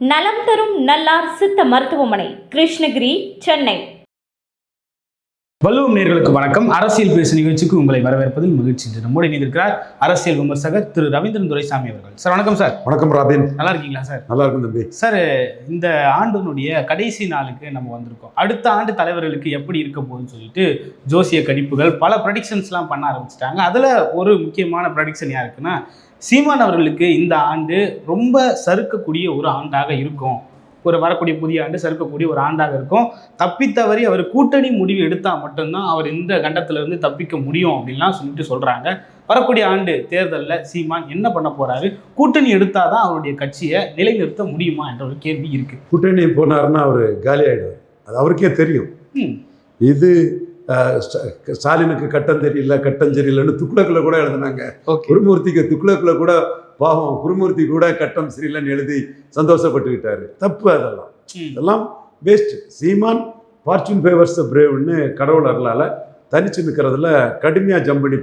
நலம் தரும் நல்லார் சித்த மருத்துவமனை கிருஷ்ணகிரி சென்னை. வல்லுவம் நேர்களுக்கு வணக்கம். அரசியல் பேசு நிகழ்ச்சிக்கு உங்களை வரவேற்பதில் மகிழ்ச்சி. என்று நம்மோடு இணைந்திருக்கிறார் அரசியல் விமர்சகர் திரு ரவீந்திரன் துரைசாமி அவர்கள். சார் வணக்கம் சார். வணக்கம் ராபின். நல்லா இருக்கீங்களா சார்? நல்லா இருக்கும் தம்பி. சார் இந்த ஆண்டினுடைய கடைசி நாளுக்கு நம்ம வந்திருக்கோம். அடுத்த ஆண்டு தலைவர்களுக்கு எப்படி இருக்க போகுதுன்னு சொல்லிட்டு ஜோசிய கணிப்புகள் பல ப்ரடிக்ஷன்ஸ்லாம் பண்ண ஆரம்பிச்சிட்டாங்க. அதில் ஒரு முக்கியமான ப்ரடிக்ஷன் யாருக்குன்னா சீமான் அவர்களுக்கு இந்த ஆண்டு ரொம்ப சறுக்கக்கூடிய ஒரு ஆண்டாக இருக்கும். ஒரு வரக்கூடிய புதிய ஆண்டு சறுக்கக்கூடிய ஒரு ஆண்டாக இருக்கும். தப்பித்தவறி அவர் கூட்டணி முடிவு எடுத்தால் மட்டும்தான் அவர் இந்த கண்டத்துல இருந்து தப்பிக்க முடியும் அப்படின்லாம் சொல்லிட்டு சொல்கிறாங்க வரக்கூடிய ஆண்டு தேர்தலில் சீமான் என்ன பண்ண போறாரு? கூட்டணி எடுத்தாதான் அவருடைய கட்சியை நிலைநிறுத்த முடியுமா என்ற ஒரு கேள்வி இருக்கு. கூட்டணி போனாருன்னா அவர் காலி ஆயிடுவார் அது அவருக்கே தெரியும். இது ஸ்டாலினுக்கு கட்டம் தெரியல கட்டம் சரியில்லைன்னு துக்ளக்கில் கூட எழுதுனாங்க. குருமூர்த்திக்கு துக்ளக்கில் கூட பாவம் குருமூர்த்தி கூட கட்டம் சரியில்லைன்னு எழுதி சந்தோஷப்பட்டுக்கிட்டாரு. தப்பு அதெல்லாம். இதெல்லாம் வேஸ்ட் சீமான் ஃபார்ச்சூன் ஃபேவர்ஸ் பிரேவ்னு கடவுள் அருளால தனிச்சு நிற்கிறதுல கடுமையாக ஜம்ப் பண்ணி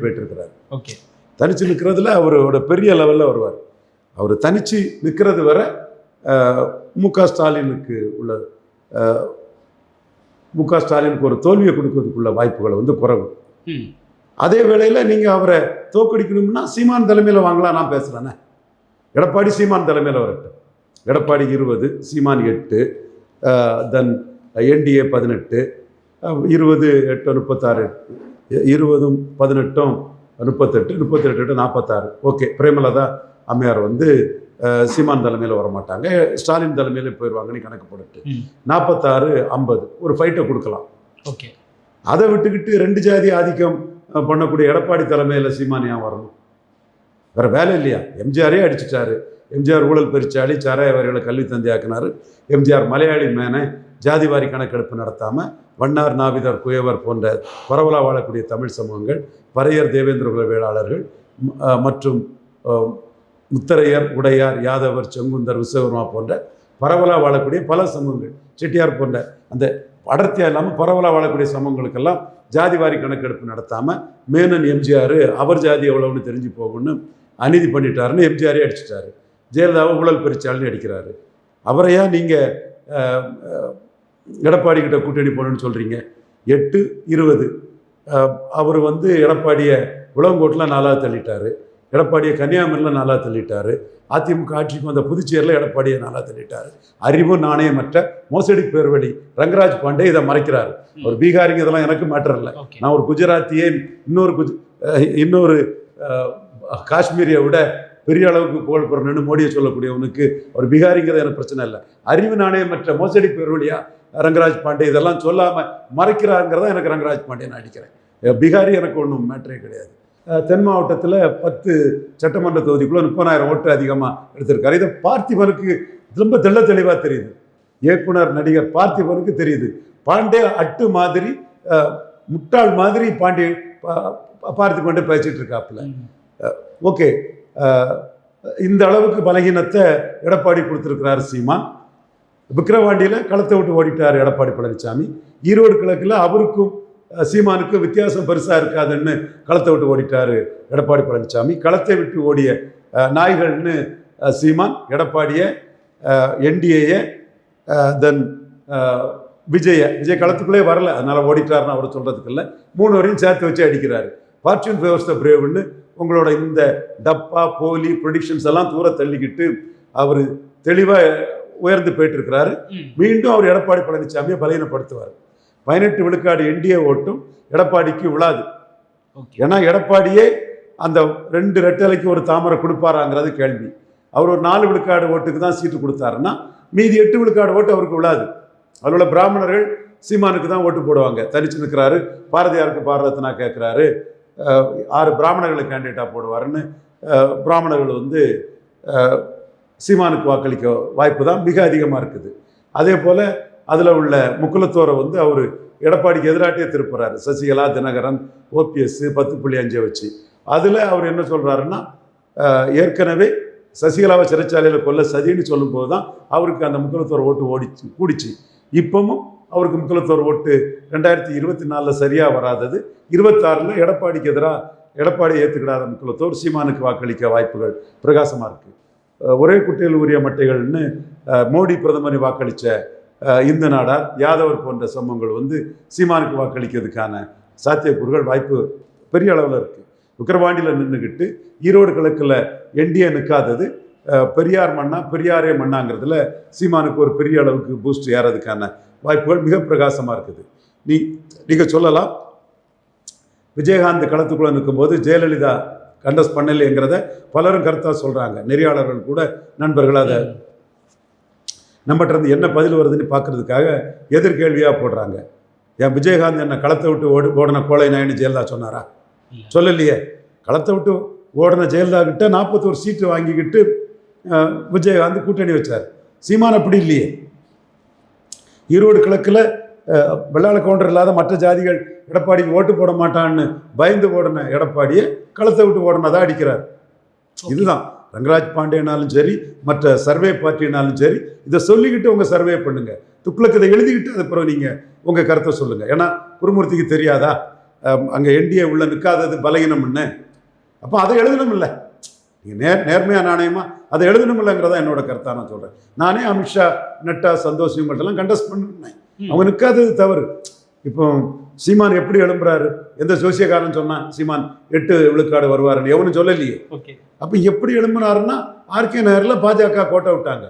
ஓகே. தனிச்சு நிற்கிறதுல அவரோட பெரிய லெவலில் வருவார். அவர் தனிச்சு நிற்கிறது வரை மு க ஸ்டாலினுக்கு உள்ள மு க ஸ்டாலினுக்கு ஒரு தோல்வியை கொடுக்கறதுக்குள்ள வாய்ப்புகள் வந்து குறைவு. அதே வேளையில் நீங்கள் அவரை தோக்கடிக்கணும்னா சீமான் தலைமையில் வாங்கலாம் நான் பேசுகிறேனே எடப்பாடி சீமான் தலைமையில் வரட்டும். எடப்பாடி இருபது சீமான் எட்டு தென் என்டிஏ பதினெட்டு இருபது எட்டு முப்பத்தாறு இருபதும் பதினெட்டும் முப்பத்தெட்டு முப்பத்தெட்டு நாற்பத்தாறு ஓகே பிரேமலதா அம்மையார் வந்து சீமான் தலைமையில் வர மாட்டாங்க ஸ்டாலின் தலைமையில் போயிடுவாங்கன்னு கணக்கு. நாற்பத்தாறு ஐம்பது. ஒரு ஃபைட்டை கொடுக்கலாம். ஓகே. அதை விட்டுக்கிட்டு ரெண்டு ஜாதி ஆதிக்கம் பண்ணக்கூடிய எடப்பாடி தலைமையில் சீமான் ஏன் வரணும்? வேற வேலை இல்லையா? எம்ஜிஆரே அடிச்சிட்டாரு. எம்ஜிஆர் ஊழல் பெருச்சாளி சாராயவாரிகளை கல்வி தந்தையாக்கினாரு எம்ஜிஆர் மலையாளி மேனை ஜாதிவாரி கணக்கெடுப்பு நடத்தாமல் வண்ணார் நாவிதர் குயவர் போன்ற பரவலாக வாழக்கூடிய தமிழ் சமூகங்கள் பறையர் தேவேந்திர குல வேளாளர்கள் மற்றும் முத்தரையர் உடையார் யாதவர் செங்குந்தர் விஸ்வகர்மா போன்ற பரவலாக வாழக்கூடிய பல சமூகங்கள். செட்டியார் போன்ற அந்த அடர்த்தியாக இல்லாமல் பரவலாக வாழக்கூடிய சமூகங்களுக்கெல்லாம் ஜாதிவாரி கணக்கெடுப்பு நடத்தாமல் மேனன் எம்ஜிஆர் அவர் ஜாதி எவ்வளோன்னு தெரிஞ்சு போகணும்னு அநீதி பண்ணிட்டாருன்னு எம்ஜிஆரே அடிச்சிட்டாரு. ஜெயலலிதாவை ஊழல் பெருச்சாள்னு அடிக்கிறாரு. அவரையா நீங்கள் எடப்பாடி கிட்ட கூட்டணி போகணுன்னு சொல்கிறீங்க எட்டு இருபது. அவர் வந்து எடப்பாடியை உளவங்கோட்டில் நாலாவது தள்ளிட்டார். எடப்பாடியை கன்னியாகுமரியில் நாலாவது தள்ளிட்டாரு. அதிமுக ஆட்சிக்கு வந்த புதுச்சேரியில் எடப்பாடியை நாளாக தள்ளிட்டாரு. அறிவு நாணயமற்ற மோசடி பேர்வழி ரங்கராஜ் பாண்டே இதை மறைக்கிறார். ஒரு பீகாரிங்க இதெல்லாம் எனக்கு மேட்டர் இல்லை. நான் ஒரு குஜராத்தியே இன்னொரு குஜ இன்னொரு காஷ்மீரியை விட பெரிய அளவுக்கு புகழ் பெறணும்னு மோடியை சொல்லக்கூடியவனுக்கு ஒரு பீகாரிங்கிறது எனக்கு பிரச்சனை இல்லை. அறிவு நாணயமற்ற மோசடி பேர்வழியா ரங்கராஜ் பாண்டே இதெல்லாம் சொல்லாமல் மறைக்கிறாருங்கிறத எனக்கு ரங்கராஜ் பாண்டே நான் அடிக்கிறேன். பீகாரி எனக்கு ஒன்றும் மேட்டரே கிடையாது. தென் மாவட்டத்தில் பத்து சட்டமன்ற தொகுதிக்குள்ளே முப்பதாயிரம் ஓட்டு அதிகமாக எடுத்திருக்காரு. இதை பார்த்திபனுக்கு ரொம்ப தெள்ள தெளிவாக தெரியுது. இயக்குனர் நடிகர் பார்த்திபனுக்கு தெரியுது. பாண்டே அட்டு மாதிரி முட்டாள் மாதிரி பாண்டே பா- பார்த்திபன்ட்டு பேசிட்டு இருக்காப்புல. ஓகே. இந்த அளவுக்கு பலகீனத்தை எடப்பாடி கொடுத்துருக்கிறார் சீமான் விக்கிரவாண்டியில் களத்தை விட்டு ஓடிட்டார் எடப்பாடி பழனிசாமி ஈரோடு கிழக்கில் அவருக்கும் சீமானுக்கும் வித்தியாசம் பெருசாக இருக்காதுன்னு களத்தை விட்டு ஓடிட்டார் எடப்பாடி பழனிசாமி. களத்தை விட்டு ஓடிய நாய்கள்னு சீமான் எடப்பாடியை என்டிஏயை தென் விஜய. விஜய் களத்துக்குள்ளே வரல அதனால் ஓடிட்டாருன்னு அவர் சொல்கிறதுக்கு இல்லை மூணு வரையும் சேர்த்து வச்சு அடிக்கிறாரு. ஃபார்ச்சூன் ஃபேவர்ஸ் த பிரேவ்னு உங்களோட இந்த டப்பா போலி ப்ரொடிக்ஷன்ஸ் எல்லாம் தூர தள்ளிக்கிட்டு அவர் தெளிவாக உயர்ந்து போயிட்டு இருக்கிறாரு. மீண்டும் அவர் எடப்பாடி பழனிசாமியை பலகீனப்படுத்துவார் பதினெட்டு விழுக்காடு என்டிஏ ஓட்டும் எடப்பாடிக்கு விழாது ஓகே. ஏன்னா எடப்பாடியே அந்த ரெண்டு ரெட்டலைக்கு ஒரு தாமரை கொடுப்பாராங்கிறது கேள்வி. அவர் ஒரு நாலு விழுக்காடு ஓட்டுக்கு தான் சீட்டு கொடுத்தாருன்னா மீதி எட்டு விழுக்காடு ஓட்டு அவருக்கு விழாது அதில் உள்ள பிராமணர்கள் சீமானுக்கு தான் ஓட்டு போடுவாங்க. தனிச்சு நிற்கிறாரு பாரதியாருக்கு பாரதத்தினா கேட்குறாரு ஆறு பிராமணர்களை கேண்டிடேட்டாக போடுவாருன்னு பிராமணர்கள் வந்து சீமானுக்கு வாக்களிக்க வாய்ப்பு தான் மிக அதிகமாக இருக்குது. அதே போல் அதில் உள்ள முக்குலத்தோரை வந்து அவர் எடப்பாடிக்கு எதிராட்டே திருப்புறாரு. சசிகலா தினகரன் ஓபிஎஸ் பத்து புள்ளி அஞ்சை வச்சு. அதில் அவர் என்ன சொல்கிறாருன்னா ஏற்கனவே சசிகலாவை சிறைச்சாலையில் கொல்ல சதின்னு சொல்லும்போது தான் அவருக்கு அந்த முக்குலத்தோர் ஓட்டு ஓடிச்சு கூடிச்சு. இப்பவும் அவருக்கு முக்குலத்தோர் ஓட்டு ரெண்டாயிரத்தி இருபத்தி நாலில் சரியாக வராதது. இருபத்தாறில் எடப்பாடிக்கு எதிராக எடப்பாடி ஏற்றுக்கிடாத முக்குலத்தோர் சீமானுக்கு வாக்களிக்க வாய்ப்புகள் பிரகாசமாக இருக்குது ஒரே குட்டையில் உரிய மட்டைகள்னு மோடி பிரதமரை வாக்களித்த இந்து நாடார் யாதவர் போன்ற சம்பவங்கள் வந்து சீமானுக்கு வாக்களிக்கிறதுக்கான சாத்தியக்கூறுகள் வாய்ப்பு பெரிய அளவில் இருக்குது விக்கிரவாண்டியில் நின்றுக்கிட்டு ஈரோடு கிழக்கில் என்டிஏ நிற்காதது பெரியார் மண்ணா பெரியாரே மண்ணாங்கிறதுல சீமானுக்கு ஒரு பெரிய அளவுக்கு பூஸ்ட் ஏறதுக்கான வாய்ப்புகள் மிக பிரகாசமாக இருக்குது. நீ நீங்கள் சொல்லலாம் விஜயகாந்த் களத்துக்குள்ளே நிற்கும்போது ஜெயலலிதா கண்டஸ் பண்ணலைங்கிறத பலரும் கருத்தாக சொல்கிறாங்க நெறியாளர்கள் கூட நண்பர்கள் அதை நம்மகிட்ட இருந்து என்ன பதில் வருதுன்னு பார்க்கறதுக்காக எதிர்கேள்வியாக போடுறாங்க. ஏன் விஜயகாந்த் என்ன களத்தை விட்டு ஓடி ஓடின கோலை நாயின்னு ஜெயலலிதா சொன்னாரா. சொல்லலையே. களத்தை விட்டு ஓடின ஜெயலலிதா கிட்ட நாற்பத்தோரு சீட்டு வாங்கிக்கிட்டு விஜயகாந்த் கூட்டணி வச்சார். சீமான் அப்படி இல்லையே. ஈரோடு கிழக்கில் வெள்ளாள கவுண்டர் இல்லாத மற்ற ஜாதிகள் எடப்பாடிக்கு ஓட்டு போட மாட்டான்னு பயந்து ஓடின எடப்பாடியை களத்தை விட்டு ஓடினதா அடிக்கிறார். இதுதான். ரங்கராஜ் பாண்டேனாலும் சரி மற்ற சர்வே பார்ட்டினாலும் சரி இதை சொல்லிக்கிட்டு உங்கள் சர்வே பண்ணுங்க. துக்ளக் இதை எழுதிக்கிட்டு அது பிறகு நீங்கள் உங்கள் கருத்தை சொல்லுங்கள் ஏன்னா குருமூர்த்திக்கு தெரியாதா? அங்கே என்டிஏ உள்ள நிற்காதது பலகீனம்னு அப்போ அதை எழுதணும்ல நீங்கள் நேர் நேர்மையாக நாணயமா அதை எழுதணுமில்லங்கிறதா என்னோட கருத்தாக நான் சொல்கிறேன் நானே அமித்ஷா நட்டா சந்தோஷ் இவங்கள்ட்டெல்லாம் கண்டஸ்ட் பண்ணினேன் ம். அவங்க நிற்காதது தவறு. இப்போ சீமான் எப்படி எழும்புறாரு? எந்த ஜோசியக்காரன் சொன்னான் சீமான் எட்டு விழுக்காடு வருவாருன்னு. எவனும் சொல்லலையே. ஓகே. அப்போ எப்படி எழும்பினாருன்னா ஆர்கே நகரில் பாஜக கோட்டை விட்டாங்க.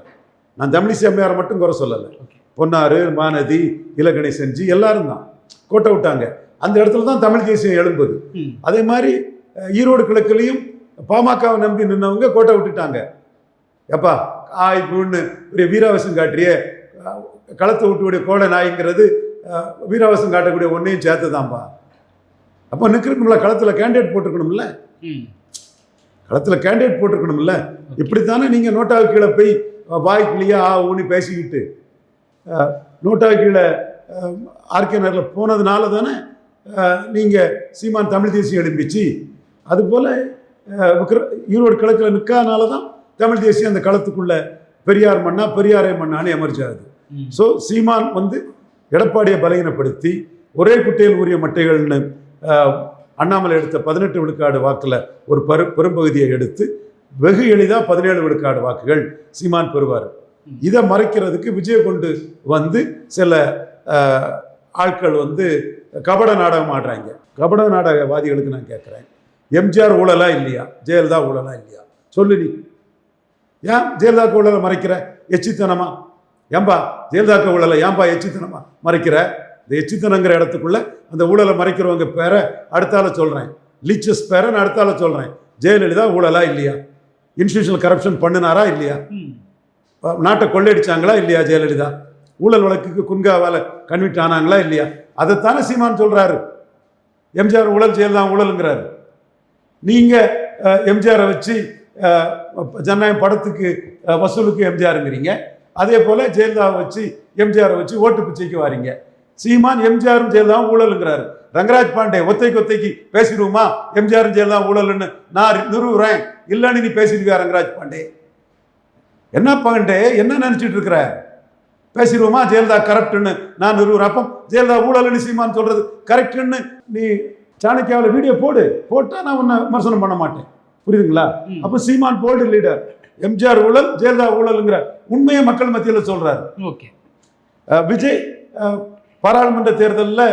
நான் தமிழிசை அம்மையாரை மட்டும் குறை சொல்லலை. பொன்னாறு மாநதி இலகணை செஞ்சு எல்லாரும் தான் கோட்டை விட்டாங்க. அந்த இடத்துல தான் தமிழ் தேசியம் எழும்புது. அதே மாதிரி ஈரோடு கிழக்குலையும் பாமகவை நம்பி நின்னவங்க கோட்டை விட்டுட்டாங்க. எப்பா ஆய் பூன்னு ஒரு வீராவசம் காட்டிய களத்தை விட்டுக்கூடிய கோடை நாய்ங்கிறது வீராவசம் காட்டக்கூடிய ஒன்றையும் சேர்த்து தான்ப்பா அப்போ நிற்கணும்ல களத்தில் கேண்டிடேட் போட்டுக்கணும்ல களத்தில் கேண்டிடேட் போட்டிருக்கணும்ல? இப்படித்தானே நீங்கள் நோட்டாவுக்கு கீழே போய் வாய்க்கிலேயே ஆ ஊனி பேசிக்கிட்டு அஹ், நோட்டாவுக்கு கீழே ஆர்கே நகரில் போனதுனால தானே நீங்கள் சீமான் தமிழ் தேசியம் எழும்பிச்சு. அதுபோல் ஈரோடு கிழக்கில் நிற்காதனால தான் தமிழ் தேசியம் அந்த களத்துக்குள்ள பெரியார் மண்ணா பெரியாரே மண்ணான்னு ம். ஸோ சீமான் வந்து எடப்பாடியை பலகீனப்படுத்தி ஒரே குட்டையில் உரிய மட்டைகள்னு அண்ணாமலை எடுத்த பதினெட்டு விழுக்காடு வாக்கில் ஒரு பரு பெரும்பகுதியை எடுத்து வெகு எளிதாக பதினேழு விழுக்காடு வாக்குகள் சீமான் பெறுவார். இதை மறைக்கிறதுக்கு விஜய் கொண்டு வந்து சில ஆட்கள் வந்து கபட நாடகம் ஆடுறாங்க. கபட நாடகவாதிகளுக்கு நான் கேட்குறேன் எம்ஜிஆர் ஊழலா இல்லையா? ஜெயலலிதா ஊழலா இல்லையா? சொல்லு நீ. ஏன் ஜெயலலிதா ஊழலை மறைக்கிற? எச்சித்தனமா? ஏன்பா ஜெயலலிதாக்கு ஊழலை ஏன்பா எச்சித்தனமா மறைக்கிற? இந்த எச்சித்தனங்கிற இடத்துக்குள்ள அந்த ஊழலை மறைக்கிறவங்க பேரை அடுத்தால சொல்கிறேன் லீச்சஸ் பேரை நான் அடுத்தால சொல்கிறேன் ஜெயலலிதா ஊழலா இல்லையா? இன்ஸ்டியூஷனல் கரப்ஷன் பண்ணினாரா இல்லையா? நாட்டை கொள்ளையடிச்சாங்களா இல்லையா ஜெயலலிதா? ஊழல் வழக்குக்கு குன்காவால் கன்விட் ஆனாங்களா இல்லையா? அதைத்தானே சீமான் சொல்கிறாரு எம்ஜிஆர் ஊழல் ஜெயலலிதா ஊழலுங்கிறாரு. நீங்கள் எம்ஜிஆரை வச்சு ஜனநாயகம் படத்துக்கு வசூலுக்கு எம்ஜிஆருங்கிறீங்க. அதே போல் ஜெயலலிதாவை வச்சு எம்ஜிஆரை வச்சு ஓட்டு பிச்சைக்கு வாரீங்க. சீமான் எம்ஜிஆரும் ஜெயலலிதாவும் ஊழலுங்கிறாரு. ரங்கராஜ் பாண்டே ஒத்தைக்கு ஒத்தைக்கு பேசிடுவோமா? எம்ஜிஆரும் ஜெயலலிதா ஊழல்னு நான் நிறுவுறேன் இல்லைன்னு நீ பேசிடுவியா ரங்கராஜ் பாண்டே? என்ன பாண்டே என்ன நினைச்சிட்டு இருக்கிற? பேசிடுவோமா? ஜெயலலிதா கரெக்டுன்னு நான் நிறுவுறேன் அப்போ ஜெயலலிதா ஊழல்னு சீமான் சொல்றது கரெக்டுன்னு நீ சாணக்கியாவில் வீடியோ போடு. போட்டா நான் உன்னை விமர்சனம் பண்ண மாட்டேன். புரியுதுங்களா. அப்போ சீமான் போல்டு லீடர். எம்ஜிஆர் ஊழல் ஜெயலலிதா ஊழலுங்கிற உண்மையை மக்கள் மத்தியில் சொல்றாரு. ஓகே. விஜய் பாராளுமன்ற தேர்தலில்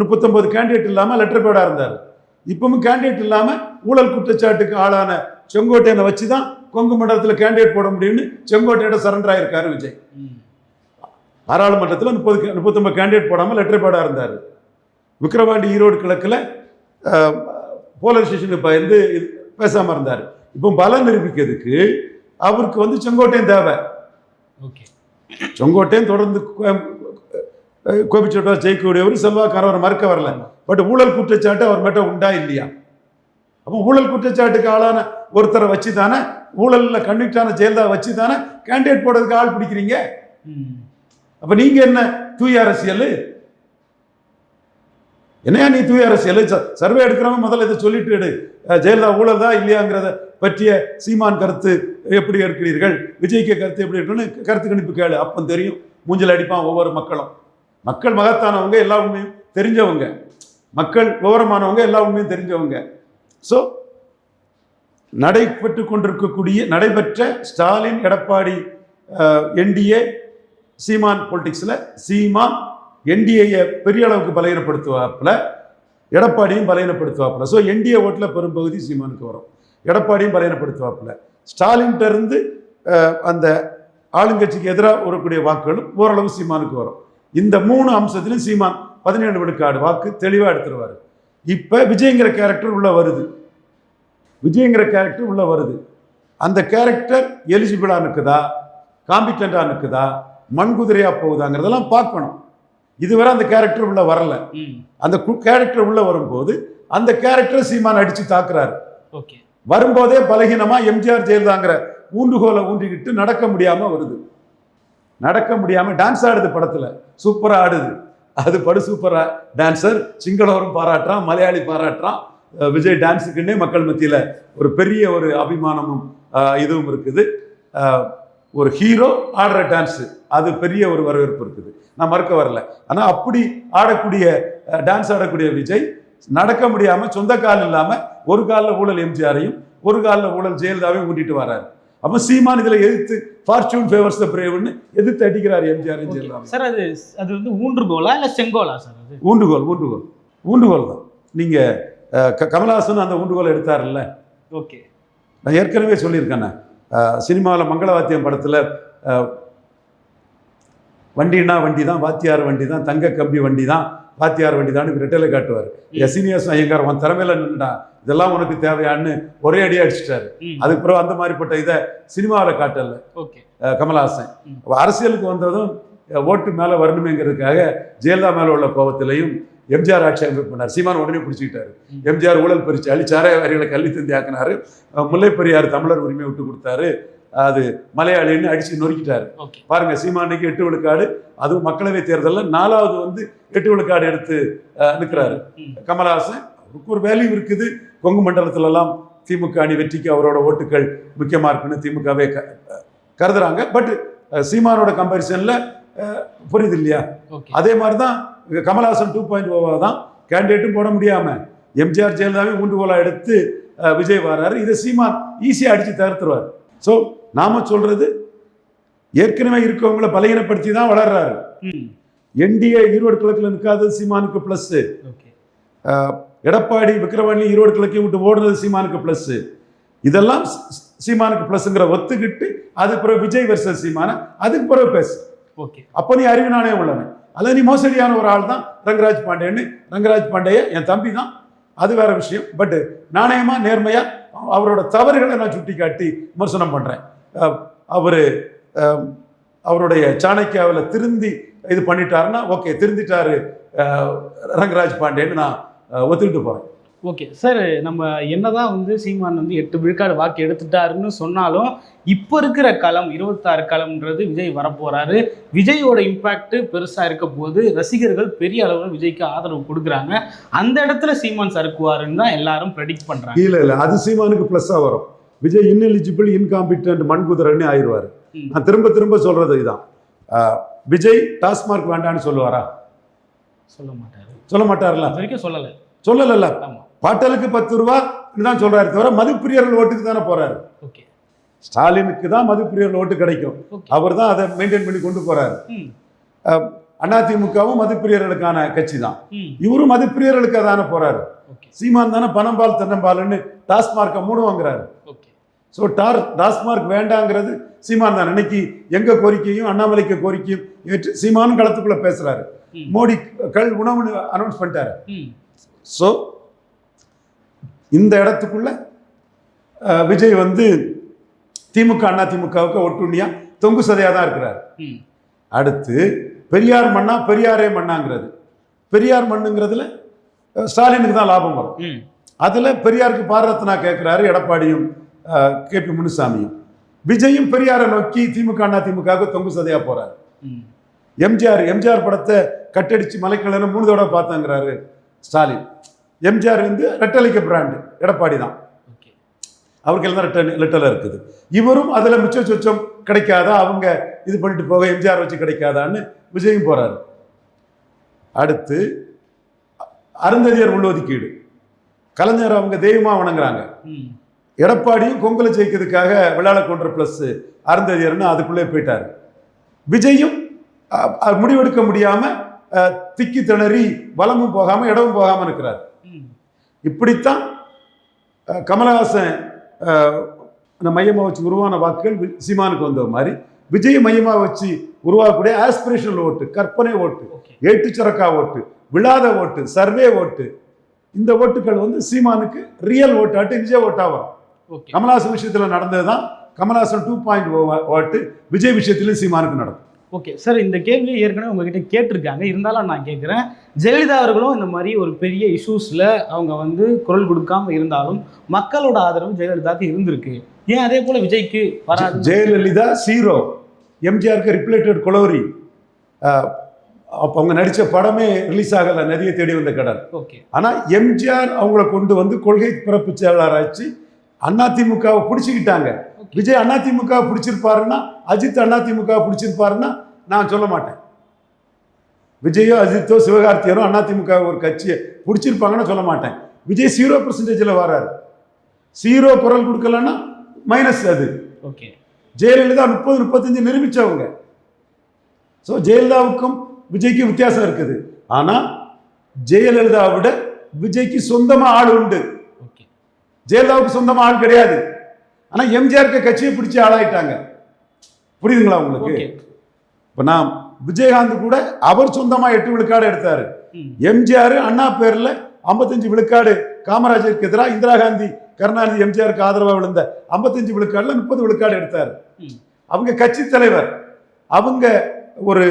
முப்பத்தொன்பது கேண்டிடேட் இல்லாமல் லெட்டர் பேடாக இருந்தார். இப்பவும் கேண்டிடேட் இல்லாமல் ஊழல் குற்றச்சாட்டுக்கு ஆளான செங்கோட்டையனை வச்சு தான் கொங்கு மண்டலத்தில் கேண்டிடேட் போட முடியும்னு செங்கோட்டையோட சரண்டர் ஆயிருக்காரு விஜய். பாராளுமன்றத்தில் முப்பது முப்பத்தொன்பது கேண்டிடேட் போடாமல் லெட்டர் பேடாக இருந்தார். விக்கிரவாண்டி ஈரோடு கிழக்கில் போலீஸ் ஸ்டேஷனுக்கு பயந்து பேசாமல் இருந்தார். இப்போ பலம் நிரூபிக்கிறதுக்கு அவருக்கு வந்து செங்கோட்டையன் தேவை. ஓகே. செங்கோட்டையன் தொடர்ந்து கோபிச்சோட்டா ஜெயிக்கக்கூடியவர் செல்வாக்காரர் அவர் மறுக்க வரல. பட் ஊழல் குற்றச்சாட்டு அவர் மட்டும் உண்டா இல்லையா? அப்போ ஊழல் குற்றச்சாட்டுக்கு ஆளான ஒருத்தரை வச்சு தானே ஊழலில் கன்விக்டான ஜெயலலிதா வச்சு தானே கேண்டிடேட் போடுறதுக்கு ஆள் பிடிக்கிறீங்க? அப்போ நீங்க என்ன தூய அரசியல்? என்னையா நீ தூய அரசியல்? சர்வே எடுக்கிறவன் முதல்ல இதை சொல்லிட்டு எடு. ஜெயலலிதா ஊழல் தான் இல்லையாங்கிறத பற்றிய சீமான் கருத்து எப்படி இருக்கிறீர்கள்? விஜய்க்கு கருத்து எப்படி இருக்குன்னு கருத்து கணிப்பு கேளு. அப்போ தெரியும். மூஞ்சல் அடிப்பான் ஒவ்வொரு மக்களும். மக்கள் மகத்தானவங்க எல்லா உண்மையும் தெரிஞ்சவங்க. மக்கள் விவரமானவங்க எல்லா உண்மையும் தெரிஞ்சவங்க. ஸோ நடைபெற்று கொண்டிருக்கக்கூடிய நடைபெற்ற ஸ்டாலின் எடப்பாடி என்டிஏ சீமான் பொலிட்டிக்ஸில் சீமான் என்டிஏயை பெரிய அளவுக்கு பலகீனப்படுத்துவாப்பில் எடப்பாடியும் பலகீனப்படுத்துவாப்பில். ஸோ என்டிஏ ஓட்டில் பெரும்பகுதி சீமானுக்கு வரும். எடப்பாடியும் பலகீனப்படுத்துவாப்புல ஸ்டாலின்கிட்ட இருந்து அந்த ஆளுங்கட்சிக்கு எதிராக வரக்கூடிய வாக்குகளும் ஓரளவு சீமானுக்கு வரும். இந்த மூணு அம்சத்திலும் சீமான் பதினேழு விழுக்காடு வாக்கு தெளிவாக எடுத்துருவார். இப்போ விஜய்ங்கிற கேரக்டர் உள்ள வருது. விஜய்ங்கிற கேரக்டர் உள்ள வருது. அந்த கேரக்டர் எலிஜிபிளாக இருக்குதா காம்பிட்டண்ட்டாக இருக்குதா மண்குதிரையா போகுதாங்கிறதெல்லாம் பார்க்கணும். இதுவரை அந்த கேரக்டர் உள்ள வரல. அந்த கேரக்டர் உள்ள வரும்போது அந்த கேரக்டர் சீமான் அடிச்சு தாக்குறாரு. ஓகே. வரும்போதே பலகீனமா எம்ஜிஆர் ஜெயலலிதாங்கிற ஊன்றுகோலை ஊன்றிக்கிட்டு நடக்க முடியாம வருது. நடக்க முடியாம டான்ஸ் ஆடுது படத்துல. சூப்பரா ஆடுது. அது படு சூப்பரா டான்சர் சிங்களவரும் பாராட்டுறான் மலையாளி பாராட்டுறான். விஜய் டான்ஸுக்குன்னே மக்கள் மத்தியில ஒரு பெரிய ஒரு அபிமானமும் இதுவும் இருக்குது. ஒரு ஹீரோ ஆடுற டான்ஸு அது பெரிய ஒரு வரவேற்பு இருக்குது. நான் மறுக்க வரல. ஆனால் அப்படி ஆடக்கூடிய டான்ஸ் ஆடக்கூடிய விஜய் நடக்க முடியாம சொந்த கால் இல்லாம ஒரு காலில் ஊழல் எம்ஜிஆரையும் ஒரு காலில் ஊழல் ஜெயலலிதாவையும் ஊட்டிட்டு வர்றாரு அப்ப சீமான் இதுல எதிர்த்து ஃபார்ச்சூன் ஃபேவர்ஸ் த பிரேவ்னு எதிர்த்து அடிக்கிறார் எம்ஜிஆர் ஜெயலலிதா சார் அது அது வந்து ஊன்றுகோலா இல்லை செங்கோலா சார் அது? ஊண்டுகோல் ஊண்டுகோல் ஊண்டுகோல் தான். நீங்க அஹ், க- கமலஹாசன் அந்த ஊண்டுகோல் எடுத்தார்ல ஓகே நான் ஏற்கனவே சொல்லியிருக்கேனே சினிமாவில் மங்களவாத்தியம் படத்தில் வண்டினா வண்டி தான் வாத்தியார் வண்டி தான் தங்க கம்பி வண்டி தான் வாத்தியார் வண்டி தான் ரெட்டலை காட்டுவார். எசினியஸ் ஐயங்கார் உன் திறமையில நின்றுடா இதெல்லாம் உனக்கு தேவையான்னு ஒரே அடியாக அடிச்சிட்டாரு. அதுக்கு பிறகு அந்த மாதிரிப்பட்ட இதை சினிமாவில் காட்டல. கமலஹாசன். அரசியலுக்கு வந்ததும் ஓட்டு மேலே வரணுமேங்கிறதுக்காக ஜெயலலிதா மேலே உள்ள கோபத்திலையும் எம்ஜிஆர் ஆட்சேபம் பண்ணார். சீமான் உடனே பிடிச்சிக்கிட்டாரு. எம்ஜிஆர் ஊழல் பறிச்சாலி சாராய வரிகளை கல்வி தந்தி ஆக்கினாரு. அஹ், முல்லைப் பெரியார் தமிழர் உரிமை விட்டு கொடுத்தாரு. அது மலையாளின்னு அடிச்சு நொறுக்கிட்டாரு. பாருங்க சீமானுக்கு எட்டு விழுக்காடு அதுவும் மக்களவை தேர்தலில் நாலாவது வந்து எட்டு விழுக்காடு எடுத்து நிற்கிறாரு கமலஹாசன் அவருக்கு ஒரு வேல்யூ இருக்குது. கொங்கு மண்டலத்துல எல்லாம் திமுக அணி வெற்றிக்கு அவரோட ஓட்டுகள் முக்கியமா இருக்குன்னு திமுகவே கருதுறாங்க. பட் சீமானோட கம்பேரிசன்ல புரியுது இல்லையா? அதே மாதிரி தான் கமலஹாசன் டூ பாயிண்ட் ஓவா தான் கேண்டிடேட்டும் போட முடியாம எம்ஜிஆர் ஜெயலலிதாவே ஊண்டுகோலா எடுத்து விஜய் வர்றாரு இதை சீமான் ஈஸியாக அடிச்சு தகர்த்துருவார். ஸோ நாம சொல்றது ஏற்கனவே இருக்கவங்கள பலகீனப்படுத்தி தான் வளர்றாரு என்டிஏ ஈரோடு கிழக்கில் நிற்காதது சீமானுக்கு ப்ளஸ் ஓகே. எடப்பாடி விக்கிரவாணி ஈரோடு கிழக்கையும் விட்டு ஓடுறது சீமானுக்கு ப்ளஸ் இதெல்லாம் சீமானுக்கு ப்ளஸ்ங்கிற ஒத்துக்கிட்டு அது பிறகு விஜய் வெர்சஸ் சீமான அதுக்கு பிறகு பேசு. ஓகே. அப்போ நீ அறிவு நாணயம் உள்ளவன். அல்லது நீ மோசடியான ஒரு ஆள் தான் ரங்கராஜ் பாண்டேன்னு ரங்கராஜ் பாண்டேய என் தம்பி தான் அது வேற விஷயம். பட் நாணயமா நேர்மையா அவரோட தவறுகளை நான் சுட்டி காட்டி விமர்சனம் பண்றேன். அவரு அவருடைய சாணக்கியாவில் திருந்தி இது பண்ணிட்டாருன்னா ஓகே திருந்திட்டாரு ரங்கராஜ் பாண்டேன்னு நான் ஒத்துக்கிட்டு போறேன். ஓகே சார் நம்ம என்னதான் வந்து சீமான் வந்து எட்டு விழுக்காடு வாக்கு எடுத்துட்டாருன்னு சொன்னாலும் இப்போ இருக்கிற களம் இருபத்தாறு களம்ன்றது விஜய் வரப்போறாரு. விஜயோட இம்பாக்ட் பெருசா இருக்க போது ரசிகர்கள் பெரிய அளவில் விஜய்க்கு ஆதரவு கொடுக்குறாங்க. அந்த இடத்துல சீமான் சறுக்குவாருன்னு தான் எல்லாரும் ப்ரெடிக்ட் பண்றாங்க. இல்ல இல்ல அது சீமானுக்கு ப்ளஸ்ஸா வரும். விஜய் இன்எலிஜிபிள் இன்காம்பிட்டன்ட் மண்குதிரன்னு ஆயிடுவாரு. நான் திரும்ப திரும்ப சொல்றது இதுதான் விஜய் டாஸ்மார்க் வேண்டான்னு சொல்லுவாரா? சொல்ல மாட்டாரு. சொல்ல மாட்டார்ல வரைக்கும் சொல்லலை. சொல்லல ஆமா. பாட்டலுக்கு பத்து ரூபா தான் சொல்றாரு தவிர மதுப்பிரியர்கள் ஓட்டுக்கு தானே போறாரு. ஓகே. ஸ்டாலினுக்கு தான் மதுப்பிரியர்கள் ஓட்டு கிடைக்கும். அவர் தான் அதை மெயின்டைன் பண்ணி கொண்டு போறாரு. ம். அதிமுகவும் மதுப்பிரியர்களுக்கான கட்சி தான். இவரும் மதுப்பிரியர்களுக்கு தானே போறாரு. சீமான் தானே பணம்பால் தென்னம்பால்னு டாஸ்மார்க்கை மூடுவாங்கிறாரு ஓகே. ஸோ டார் டாஸ்மார்க் வேண்டாங்கிறது சீமான் தான். இன்னைக்கு எங்க கோரிக்கையும் அண்ணாமலைக்கு கோரிக்கையும் ஏற்று சீமானும் களத்துக்குள்ள பேசுறாரு. ம். மோடி கள் உணவுன்னு அனௌன்ஸ் பண்ணிட்டாரு. ஸோ இந்த இடத்துக்குள்ள விஜய் வந்து திமுக அண்ணா திமுகவுக்கு ஒட்டுண்ணியா தொங்கு சதையா தான் இருக்கிறார். அடுத்து பெரியார் மண்ணா பெரியாரே மண்ணாங்கிறது. பெரியார் மண்ணுங்கிறதுல ஸ்டாலினுக்கு தான் லாபம் வரும். அதுல பெரியாருக்கு பாரரத்னா கேட்கிறாரு எடப்பாடியும். கே பி முனுசாமியும் விஜயும் பெரியாரை நோக்கி திமுக அண்ணா திமுகவுக்கு தொங்கு சதையா போறாரு. எம்ஜிஆர் எம்ஜிஆர் படத்தை கட்டடிச்சு மலைக்கலன்னு மூணு தடவை பார்த்தாங்கிறாரு ஸ்டாலின். எம்ஜிஆர் வந்து ரெட்டலைக்க பிராண்டு எடப்பாடி தான். ஓகே. அவருக்கு எல்லாம் ரெட்டல் ரெட்டலை இருக்குது. இவரும் அதில் மிச்ச சொச்சம் கிடைக்காதா? அவங்க இது பண்ணிட்டு போக எம்ஜிஆர் வச்சு கிடைக்காதான்னு விஜயும் போறாரு. அடுத்து அருந்ததியர் உள்ஒதுக்கீடு கலைஞர் அவங்க தெய்வமா வணங்குறாங்க. ம். எடப்பாடியும் கொங்குல ஜெயிக்கிறதுக்காக விளையாட கொன்ற ப்ளஸ் அருந்ததியர்னு அதுக்குள்ளே போயிட்டார். விஜயும் முடிவெடுக்க முடியாம அஹ், திக்கி திணறி வலமும் போகாம இடமும் போகாம இருக்கிறார். இப்படித்தான் கமலஹாசன் அந்த மையமாக வச்சு உருவான வாக்குகள் சீமானுக்கு வந்த மாதிரி விஜய் மையமாக வச்சு உருவாக்கக்கூடிய ஆஸ்பிரேஷனல் ஓட்டு கற்பனை ஓட்டு ஏட்டுச்சரக்கா ஓட்டு விழாத ஓட்டு சர்வே ஓட்டு இந்த ஓட்டுகள் வந்து சீமானுக்கு ரியல் ஓட்டாட்டு நிஜ ஓட்டா வரும். ஓகே கமலஹாசன் விஷயத்துல நடந்தது தான் கமலஹாசன் டூ பாயிண்ட் ஓட்டு விஜய் விஷயத்திலும் சீமானுக்கு நடக்கும். ஓகே சார் இந்த கேள்வி ஏற்கனவே உங்ககிட்ட கேட்டிருக்காங்க. இருந்தாலும் நான் கேட்குறேன். ஜெயலலிதா அவர்களும் இந்த மாதிரி ஒரு பெரிய இஷ்யூஸில் அவங்க வந்து குரல் கொடுக்காம இருந்தாலும் மக்களோட ஆதரவு ஜெயலலிதாவுக்கு இருந்திருக்கு. ஏன் அதே போல விஜய்க்கு வராது? ஜெயலலிதா சீரோ எம்ஜிஆருக்கு ரிப்ளேட்டட் கொலவரி அப்போ அவங்க நடித்த படமே ரிலீஸ் ஆகலை. நதியை தேடி வந்த கடல். ஓகே ஆனால் எம்ஜிஆர் அவங்கள கொண்டு வந்து கொள்கை பிறப்பு செயலாளராச்சு. அதிமுகவை பிடிச்சிக்கிட்டாங்க. விஜய் அதிமுக பிடிச்சிருப்பாருன்னா அஜித் அதிமுக பிடிச்சிருப்பாருன்னா நான் சொல்ல மாட்டேன். விஜயோ அஜித்தோ சிவகார்த்தியனோ அதிமுக ஒரு கட்சியை பிடிச்சிருப்பாங்கன்னு சொல்ல மாட்டேன். விஜய் ஜீரோ பர்சன்டேஜில் வராரு. ஜீரோ குரல் கொடுக்கலன்னா மைனஸ் அது. ஓகே ஜெயலலிதா முப்பது முப்பத்தஞ்சு நிரூபிச்சவங்க. ஸோ ஜெயலலிதாவுக்கும் விஜய்க்கும் வித்தியாசம் இருக்குது. ஆனால் ஜெயலலிதா விட விஜய்க்கு சொந்தமாக ஆள் உண்டு. ஜெயலலிதாவுக்கு சொந்தமாக ஆள் கிடையாது. ஆனால் எம்ஜிஆருக்கு கட்சியை பிடிச்சி ஆளாயிட்டாங்க. புரியுதுங்களா உங்களுக்கு? இப்போ நான் விஜயகாந்த் கூட அவர் சொந்தமாக எட்டு விழுக்காடு எடுத்தாரு. எம்ஜிஆர் அண்ணா பேர்ல 55 விழுக்காடு காமராஜருக்கு எதிராக இந்திரா காந்தி கருணாநிதி எம்ஜிஆருக்கு ஆதரவாக விழுந்த 55 விழுக்காடுல முப்பது விழுக்காடு எடுத்தார். அவங்க கட்சி தலைவர். அவங்க ஒரு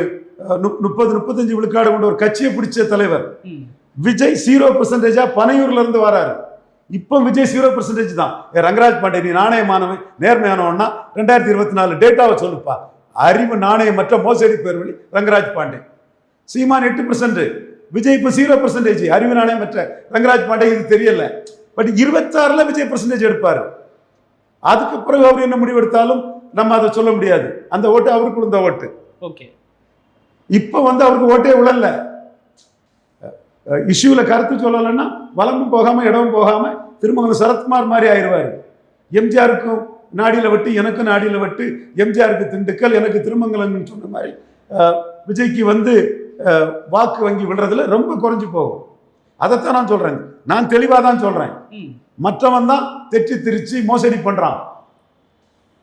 முப்பது முப்பத்தஞ்சு விழுக்காடு கொண்ட ஒரு கட்சியை பிடிச்ச தலைவர். விஜய் ஜீரோ பர்சன்டேஜா பனையூர்ல இருந்து வராரு. இப்போ விஜய் ஜீரோ பர்சன்டேஜ் தான். ரங்கராஜ் பாண்டே நீ நாணயமானவன் நேர்மையானவன்னா ரெண்டாயிரத்தி இருபத்தி நாலு டேட்டாவை சொல்லுப்பா. அறிவு நாணயமற்ற மோசடி பேர் வழி ரங்கராஜ் பாண்டே சீமான் எட்டு பர்சன்ட் விஜய் இப்போ ஜீரோ பர்சன்டேஜ் அறிவு நாணயமற்ற ரங்கராஜ் பாண்டே இது தெரியல. பட் இருபத்தாறுல விஜய் பர்சன்டேஜ் எடுப்பாரு. அதுக்கு பிறகு அவர் என்ன முடிவு எடுத்தாலும் நம்ம அதை சொல்ல முடியாது. அந்த ஓட்டு அவருக்கு விழுந்த ஓட்டு. ஓகே. இப்போ வந்து அவருக்கு ஓட்டே விழல இஷ்யூவில் கருத்து சொல்லலைன்னா வலமும் போகாம இடமும் போகாம திருமங்கலம் சரத்குமார் மாதிரி ஆயிடுவார். எம்ஜிஆருக்கும் நாடியில் வெட்டு எனக்கும் நாடியில் வெட்டு எம்ஜிஆருக்கு திண்டுக்கல் எனக்கு திருமங்கலம்னு சொன்ன மாதிரி விஜய்க்கு வந்து வாக்கு வங்கி விடுறதுல ரொம்ப குறைஞ்சு போகும். அதைத்தான் நான் சொல்றேன். நான் தெளிவாக தான் சொல்றேன். ம். மற்றவன் தான் தெற்றி திருச்சி மோசடி பண்றான்.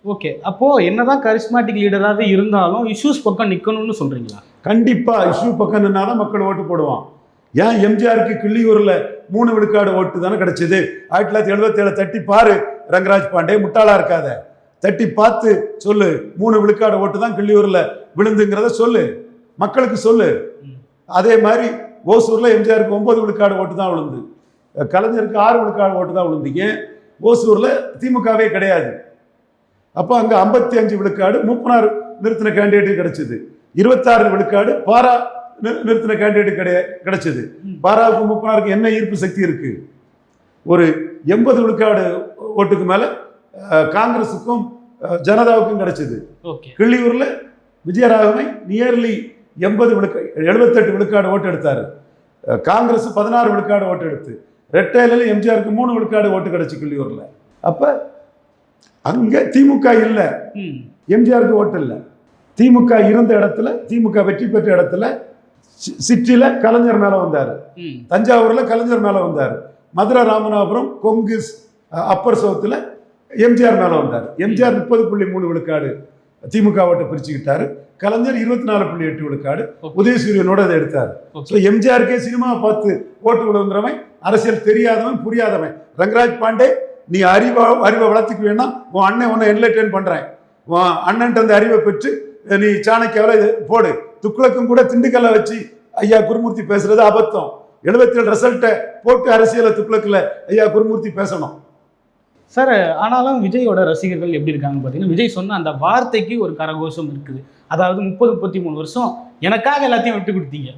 ஓகே. அப்போ என்னதான் கரிஸ்மாட்டிக் லீடராகவே இருந்தாலும் இஷ்யூஸ் பக்கம் நிக்கணும்னு சொல்றீங்களா? கண்டிப்பா இஷ்யூ பக்கம் நின்னாதான் மக்கள் ஓட்டு போடுவான். ஏன் எம்ஜிஆருக்கு கிள்ளியூரில் மூணு விழுக்காடு ஓட்டு தானே கிடைச்சது? ஆயிரத்தி தொள்ளாயிரத்தி எழுபத்தி ஏழு தட்டி பாரு ரங்கராஜ் பாண்டே முட்டாளா இருக்காத. தட்டி பார்த்து சொல்லு மூணு விழுக்காடு ஓட்டு தான் கிள்ளியூரில் விழுந்துங்கிறத சொல்லு. மக்களுக்கு சொல்லு. அதே மாதிரி ஓசூரில் எம்ஜிஆருக்கு ஒன்பது விழுக்காடு ஓட்டு தான் விழுந்து. கலைஞருக்கு ஆறு விழுக்காடு ஓட்டு தான் விழுந்து. ஏன்? திமுகவே கிடையாது. அப்போ அங்கே ஐம்பத்தி அஞ்சு விழுக்காடு மூப்பனார் நிறுத்தின கேண்டிடேட் கிடைச்சிது. இருபத்தாறு விழுக்காடு பாரா நிறுத்தின கேண்டிடேட் கிடை கிடைச்சது. பாராவுக்கு மூப்பனாருக்கு என்ன ஈர்ப்பு சக்தி இருக்கு? ஒரு எண்பது விழுக்காடு ஓட்டுக்கு மேல காங்கிரஸுக்கும் ஜனதாவுக்கும் கிடைச்சது. கிள்ளியூர்ல விஜயராகவை நியர்லி எண்பது விழுக்க எழுபத்தெட்டு விழுக்காடு ஓட்டு எடுத்தாரு. காங்கிரஸ் பதினாறு விழுக்காடு ஓட்டு எடுத்து ரெட்டையில எம்ஜிஆருக்கு மூணு விழுக்காடு ஓட்டு கிடைச்சு கிள்ளியூர்ல. அப்ப அங்க திமுக இல்லை. எம்ஜிஆருக்கு ஓட்டு இல்லை. திமுக இருந்த இடத்துல திமுக வெற்றி பெற்ற இடத்துல சி- சிட்டில கலைஞர் மேல வந்தாரு. தஞ்சாவூர்ல கலைஞர் மேல வந்தார். மதுரை ராமநாதபுரம் கொங்கு அப்பர் சவுத்துல எம்ஜிஆர் மேல வந்தார். எம்ஜிஆர் முப்பது புள்ளி மூணு விழுக்காடு திமுக ஓட்டை பிரிச்சுக்கிட்டாரு. கலைஞர் இருபத்தி நாலு புள்ளி எட்டு விழுக்காடு. உதயசூரியனோட அதை எடுத்தார். ஸோ எம்ஜிஆருக்கே சினிமா பார்த்து ஓட்டு விழுங்குறவன் அரசியல் தெரியாதவன் புரியாதவன். ரங்கராஜ் பாண்டே நீ அறிவா அறிவை வளர்த்துக்க வேணா உன் அண்ணன் உன்னை என்லைட்டன் பண்றேன். உன் அண்ணன்ட்ட அந்த அறிவை பெற்று நீ சாணக்கியாவில் இது போடு. துக்ளக்கும் கூட திண்டுக்கல்ல வச்சு ஐயா குருமூர்த்தி பேசுறது அபத்தம். எழுபத்தேழு ரிசல்ட்டை போட்டு அரசியலை துக்ளக்கில் ஐயா குருமூர்த்தி பேசணும். சார் ஆனாலும் விஜயோட ரசிகர்கள் எப்படி இருக்காங்க பார்த்தீங்கன்னா விஜய் சொன்ன அந்த வார்த்தைக்கு ஒரு கரகோஷம் இருக்குது. அதாவது முப்பது முப்பத்தி மூணு வருஷம் எனக்காக எல்லாத்தையும் விட்டு கொடுத்தீங்க.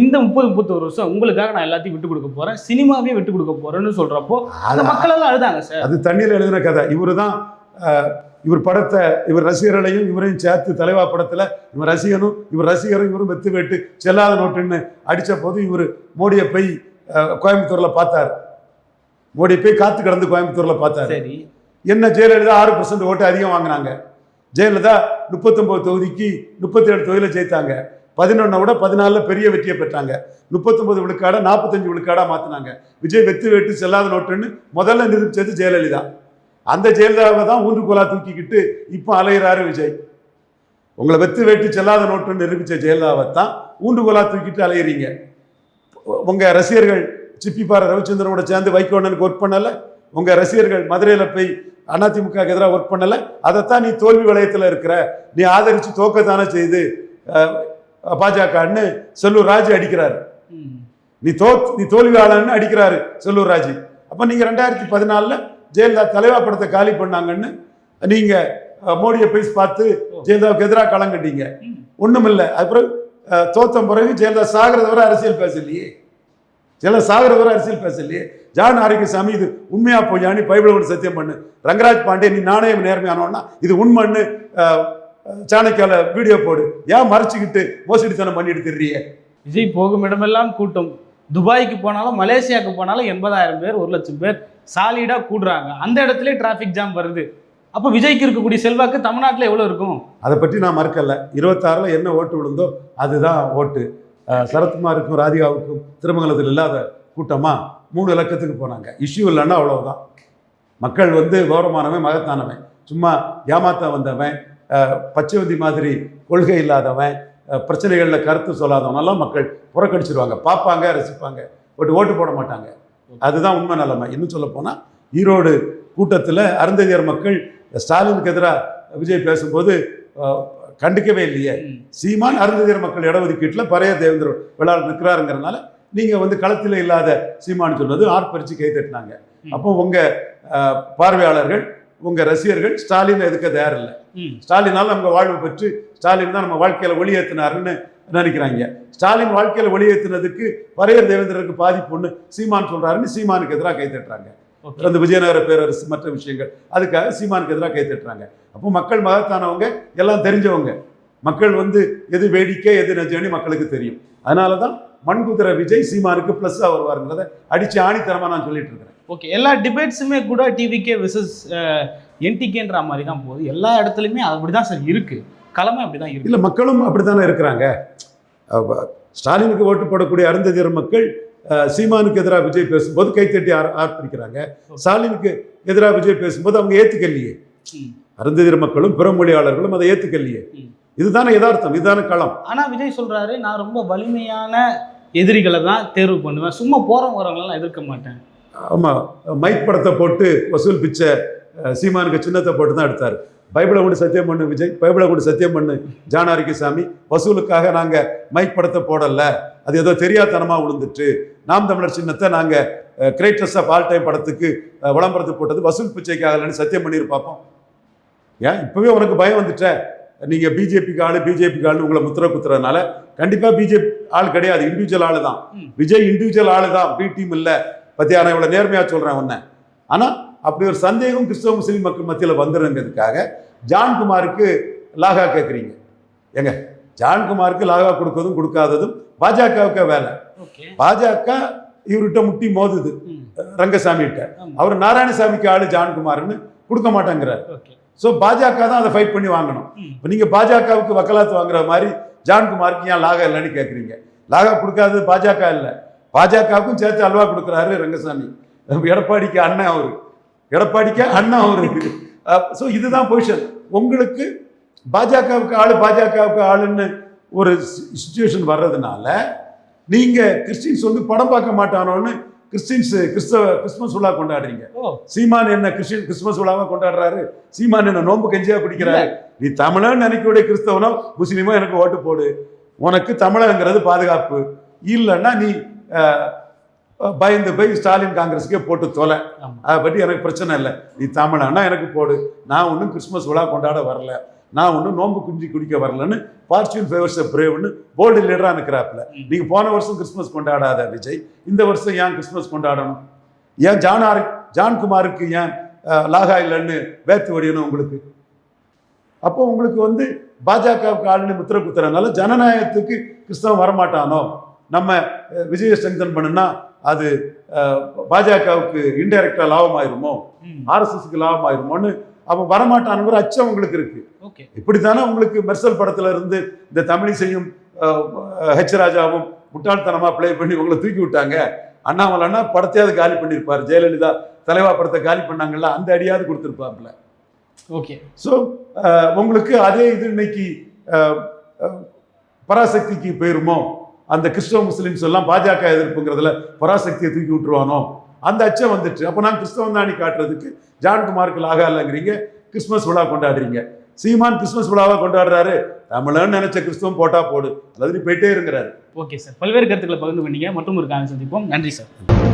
இந்த முப்பது முப்பத்தொரு வருஷம் உங்களுக்காக நான் எல்லாத்தையும் விட்டு கொடுக்க போறேன். சினிமாவே விட்டு கொடுக்க போறேன்னு சொல்றப்போ அந்த மக்கள் எல்லாம் அழுதாங்க சார். அது தண்ணியில் எழுதின கதை. இவரு தான் இவர் படத்தை இவர் ரசிகர்களையும் இவரையும் சேர்த்து தலைவா படத்தில் இவர் ரசிகனும் இவர் ரசிகரும் இவரும் வெத்து வெட்டு செல்லாத நோட்டுன்னு அடித்த போது இவர் மோடியை போய் கோயம்புத்தூர்ல பார்த்தார். மோடி போய் காத்து கடந்து கோயம்புத்தூர்ல பார்த்தாரு. சரி. என்ன ஜெயலலிதா ஆறு பர்சன்ட் ஓட்டு அதிகம் வாங்கினாங்க. ஜெயலலிதா முப்பத்தொம்போது தொகுதிக்கு முப்பத்தி ஏழு தொகுதியில் ஜெயித்தாங்க. பதினொன்னை விட பதினாலில் பெரிய வெற்றியை பெற்றாங்க. முப்பத்தொன்பது விழுக்காடை நாற்பத்தஞ்சு விழுக்காடாக மாற்றினாங்க விஜய் வெத்து வெட்டு செல்லாத நோட்டுன்னு முதல்ல நிரூபிச்சது ஜெயலலிதா. அந்த ஜெயலலிதாவை தான் ஊன்றுகோலா தூக்கிக்கிட்டு இப்போ அலையிறாரு விஜய். உங்களை வெத்து வெட்டு செல்லாத நோட்டுன்னு நிரூபித்த ஜெயலலிதாவை தான் ஊன்றுகோலா தூக்கிட்டு அலையிறீங்க. உங்கள் ரசிகர்கள் சிப்பிப்பாறை ரவிச்சந்திரனோட சேர்ந்து வைகோண்ணனுக்கு ஒர்க் பண்ணலை உங்கள் ரசிகர்கள் மதுரையில் போய் அதிமுக எதிராக ஒர்க் பண்ணலை அதைத்தான் நீ தோல்வி வளையத்தில் இருக்கிற நீ ஆதரித்து தோக்கத்தானே செய்து பாஜகன்னு செல்லூர் ராஜு அடிக்கிறாரு. நீ தோ நீ தோல்வியாளன்னு அடிக்கிறாரு செல்லூர் ராஜு. அப்போ நீங்கள் ரெண்டாயிரத்தி பதினாலில் ஜெயலலிதா தலைவா படத்தை காலி பண்ணாங்கன்னு நீங்கள் மோடியை போய் பார்த்து ஜெயலலிதாவுக்கு எதிராக களம் கட்டீங்க ம். ஒன்றும் இல்லை அப்புறம் அஹ், தோத்த பிறகு ஜெயலலிதா சாகிறத வரை அரசியல் பேசலையே. ஜெயலலிதா சாகிறத வரை அரசியல் பேசலையே. ஜான் ஆரோக்கியசாமி இது உண்மையா பொய்யானி பைபிள் கொண்டு சத்தியம் பண்ணு. ரங்கராஜ் பாண்டே நீ நாணயம் நேர்மையானோன்னா இது உண்மைன்னு சாணக்கியால வீடியோ போடு. ஏன் மறைச்சிக்கிட்டு மோசடித்தனம் பண்ணிட்டு விஜய் போகும் இடமெல்லாம் கூட்டம். துபாய்க்கு போனாலும் மலேசியாவுக்கு போனாலும் எண்பதாயிரம் பேர் ஒரு லட்சம் பேர் சாலிடாக கூடுறாங்க. அந்த இடத்துல டிராஃபிக் ஜாம் வருது. அப்போ விஜய்க்கு இருக்கக்கூடிய செல்வாக்கு தமிழ்நாட்டில் எவ்வளோ இருக்கும்? அதை பற்றி நான் மறுக்கல. இருபத்தாறில் என்ன ஓட்டு விழுந்தோ அதுதான் ஓட்டு. சரத்குமாருக்கும் ராதிகாவுக்கும் திருமங்கலத்தில் இல்லாத கூட்டமாக மூணு இலக்கத்துக்கு போனாங்க. இஷ்யூ இல்லைன்னா அவ்வளோதான் மக்கள் வந்து கௌரவமானவன் மகத்தானவன். சும்மா ஏமாத்த வந்தவன் பச்சைவந்தி மாதிரி கொள்கை இல்லாதவன் பிரச்சனைகளில் கருத்து சொல்லாதவனெல்லாம் மக்கள் புறக்கணிச்சிருவாங்க. பார்ப்பாங்க ரசிப்பாங்க. பட் ஓட்டு போட மாட்டாங்க. அதுதான் உண்மை நிலைமை இன்னும் சொல்ல போனால் ஈரோடு கூட்டத்தில் அருந்ததியர் மக்கள் ஸ்டாலினுக்கு எதிராக விஜய் பேசும்போது கண்டுக்கவே இல்லையே. சீமான் அருந்ததியர் மக்கள் இடஒதுக்கீட்டில் பறைய தேவேந்திர வேளாளர் நிற்கிறாருங்கிறனால நீங்கள் வந்து களத்தில் இல்லாத சீமான் சொன்னது ஆர்ப்பரிச்சு கை தட்டினாங்க. அப்போ உங்கள் பார்வையாளர்கள் உங்கள் ரசிகர்கள் ஸ்டாலினை எதுக்க தயாரில்லை. ஸ்டாலினால் நம்ம வாழ்வு பெற்று ஸ்டாலின் தான் நம்ம வாழ்க்கையில் ஒளியேற்றினாருன்னு நினைக்கிறாங்க ஸ்டாலின் வாழ்க்கையில் ஒளியேற்றினதுக்கு பறையர் தேவேந்திரருக்கு பாதிப்புன்னு சீமான் சொல்கிறாருன்னு சீமானுக்கு எதிராக கை தட்டுறாங்க. அந்த விஜயநகர பேரரசு மற்ற விஷயங்கள். அதுக்காக சீமானுக்கு எதிராக கை தட்டுறாங்க. அப்போ மக்கள் மகத்தானவங்க எல்லாம் தெரிஞ்சவங்க. மக்கள் வந்து எது வேடிக்கை எது நெஜம்னு மக்களுக்கு தெரியும். அதனால தான் மண்குதிரை விஜய் சீமானுக்கு ப்ளஸ்ஸாக வருவாருங்கிறத அடிச்சு ஆணித்தரமாக நான் சொல்லிட்டு இருக்கிறேன். ஓகே. எல்லா டிபேட்ஸுமே கூட டிவிகே விசஸ் என்டிகேன்ற மாதிரி தான் போகுது. எல்லா இடத்துலையுமே அப்படி தான் சார் இருக்குது களமே அப்படி தான் இருக்கு. இல்லை மக்களும் அப்படித்தானே இருக்கிறாங்க? அவ- ஸ்டாலினுக்கு ஓட்டு போடக்கூடிய அருந்ததியர் மக்கள் சீமானுக்கு எதிராக விஜய் பேசும்போது கைத்தட்டி ஆர் ஆர்ப்பரிக்கிறாங்க. ஸ்டாலினுக்கு எதிராக விஜய் பேசும்போது அவங்க ஏற்றுக்கலையே. அருந்ததியர் மக்களும் பிறமொழியாளர்களும் அதை ஏற்றுக்கலையே. இதுதானே யதார்த்தம் இதுதானே களம். ஆனால் விஜய் சொல்கிறாரு நான் ரொம்ப வலிமையான எதிரிகளை தான் தேர்வு பண்ணுவேன். சும்மா போகிறவங்க வரவங்களெல்லாம் எதிர்க்க மாட்டேன். ஆமாம் மைக் படத்தை போட்டு வசூல் பிச்சை சீமானுக்கு சின்னத்தை போட்டு தான் எடுத்தார். பைபிளை கொண்டு சத்தியம் பண்ணு விஜய். பைபிளை கொண்டு சத்தியம் பண்ணு ஜானாரிக்கசாமி வசூலுக்காக நாங்கள் மைக் படத்தை போடல. அது ஏதோ தெரியாதனமாக விழுந்துட்டு நாம் தமிழர் சின்னத்தை நாங்கள் கிரேட்டஸ்ட் ஆஃப் ஆல் டைம் படத்துக்கு விளம்பரத்துக்கு போட்டது வசூல் பிச்சைக்காக இல்லைன்னு சத்தியம் பண்ணிரு பார்ப்போம் ஏன்? இப்போவே உனக்கு பயம் வந்துட்ட. நீங்கள் பிஜேபிக்கு ஆளு பிஜேபிக்கு ஆளு உங்களை முத்திர குத்துறதுனால கண்டிப்பாக பிஜேபி ஆள் கிடையாது இண்டிவிஜுவல் ஆளு தான். விஜய் இண்டிவிஜுவல் ஆளு தான் பி டீம் இல்லை. பத்தியா நான் இவ்வளோ நேர்மையாக சொல்கிறேன் உன்னை. ஆனால் அப்படி ஒரு சந்தேகம் கிறிஸ்தவ முஸ்லீம் மக்கள் மத்தியில் வந்துருங்கிறதுக்காக ஜான்குமாருக்கு லாகா கேட்குறீங்க ஏங்க ஜான்குமாருக்கு லாகா கொடுக்கறதும் கொடுக்காததும் பாஜகவுக்கு வேலை. பாஜக இவர்கிட்ட முட்டி மோதுது ரங்கசாமிகிட்ட. அவர் நாராயணசாமிக்கு ஆளு ஜான்குமார்னு கொடுக்க மாட்டேங்கிறார். ஸோ பாஜக தான் அதை ஃபைட் பண்ணி வாங்கணும். இப்போ நீங்கள் பாஜகவுக்கு வக்கலாத்து வாங்குற மாதிரி ஜான்குமாருக்கு ஏன் லாகா இல்லைன்னு கேட்குறீங்க லாகா கொடுக்காதது பாஜக இல்லை. பாஜகவுக்கும் சேர்த்து அல்வா கொடுக்குறாரு ரங்கசாமி. எடப்பாடிக்கு அண்ணன் அவரு. எடப்பாடிக்கு அண்ணன் அவரு ஸோ இதுதான் பொசிஷன் உங்களுக்கு பாஜகவுக்கு ஆளு பாஜகவுக்கு ஆளுன்னு ஒரு சுச்சுவேஷன் வர்றதுனால நீங்கள் கிறிஸ்டின்ஸ் வந்து படம் பார்க்க மாட்டானோன்னு கிறிஸ்டின்ஸ் கிறிஸ்தவ கிறிஸ்மஸ் விழா கொண்டாடுறீங்க. சீமான் என்ன கிறிஸ்டின் கிறிஸ்மஸ் விழாவா கொண்டாடுறாரு? சீமான் என்ன நோன்பு கஞ்சியா குடிக்கிறாரு நீ தமிழன் நினைக்கக்கூடிய கிறிஸ்தவனோ முஸ்லீமோ எனக்கு ஓட்டு போடு. உனக்கு தமிழங்கிறது பாதுகாப்பு. இல்லைன்னா நீ பயந்து போய் ஸ்டாலின் காங்கிரஸுக்கே போட்டு தொலை. அதை பற்றி எனக்கு பிரச்சனை இல்லை. நீ தமிழனா எனக்கு போடு. நான் ஒன்றும் கிறிஸ்மஸ் விழா கொண்டாட வரல. நான் ஒன்றும் நோன்பு குஞ்சு குடிக்க வரலன்னு பார்ச்சுவல் ஃபேவர்ஸ் பிரேவ்னு போர்டு லீடராக ம். நீங்கள் போன வருஷம் கிறிஸ்மஸ் கொண்டாடாத விஜய். இந்த வருஷம் ஏன் கிறிஸ்மஸ் கொண்டாடணும்? ஏன் ஜான் ஆர் ஜான்குமாருக்கு ஏன் லாகா இல்லைன்னு வேத்து வடியணும் உங்களுக்கு? அப்போ உங்களுக்கு வந்து பாஜகவுக்கு ஆளுநர் முத்திர குத்துறதுனால ஜனநாயகத்துக்கு கிறிஸ்தவன் வரமாட்டானோ? நம்ம விஜயை ஸ்ட்ரெங்தன் பண்ணுனா அது பாஜகவுக்கு இன்டைரக்டா லாபம் ஆயிருமோ ஆர்எஸ்எஸ்க்கு லாபம் ஆயிருமோன்னு அவன் வரமாட்டானுங்கிற அச்சம் அவங்களுக்கு இருக்கு. இப்படித்தானே உங்களுக்கு மெர்சல் படத்துல இருந்து இந்த தமிழிசையும் ஹெச் ராஜாவும் முட்டாள்தனமா ப்ளே பண்ணி உங்களை தூக்கி விட்டாங்க. அண்ணாமலைன்னா படத்தையாவது காலி பண்ணியிருப்பார் ஜெயலலிதா தலைவா படத்தை காலி பண்ணாங்கல்ல அந்த அடியாவது கொடுத்துருப்பாப்புல. ஓகே. ஸோ உங்களுக்கு அதே இது இன்னைக்கு பராசக்திக்கு போயிருமோ? அந்த கிறிஸ்தவ முஸ்லீம்ஸ் எல்லாம் பாஜக எதிர்ப்புங்கிறதுல பராசக்தியை தூக்கி விட்டுருவானோ? அந்த அச்சம் வந்துட்டு அப்போ நான் கிறிஸ்தவம் தானி காட்டுறதுக்கு ஜான்குமாருக்கு லாகா இல்லைங்கிறீங்க கிறிஸ்மஸ் விழா கொண்டாடுறீங்க. சீமான் கிறிஸ்மஸ் விழாவை கொண்டாடுறாரு தமிழன் நினைச்ச கிறிஸ்தவம் போட்டா போடு அதாவது போயிட்டே இருக்கிறாரு ஓகே சார் பல்வேறு கருத்துக்களை பகிர்ந்து பண்ணீங்க மற்றும் ஒரு காரணம் சந்திப்போம். நன்றி சார்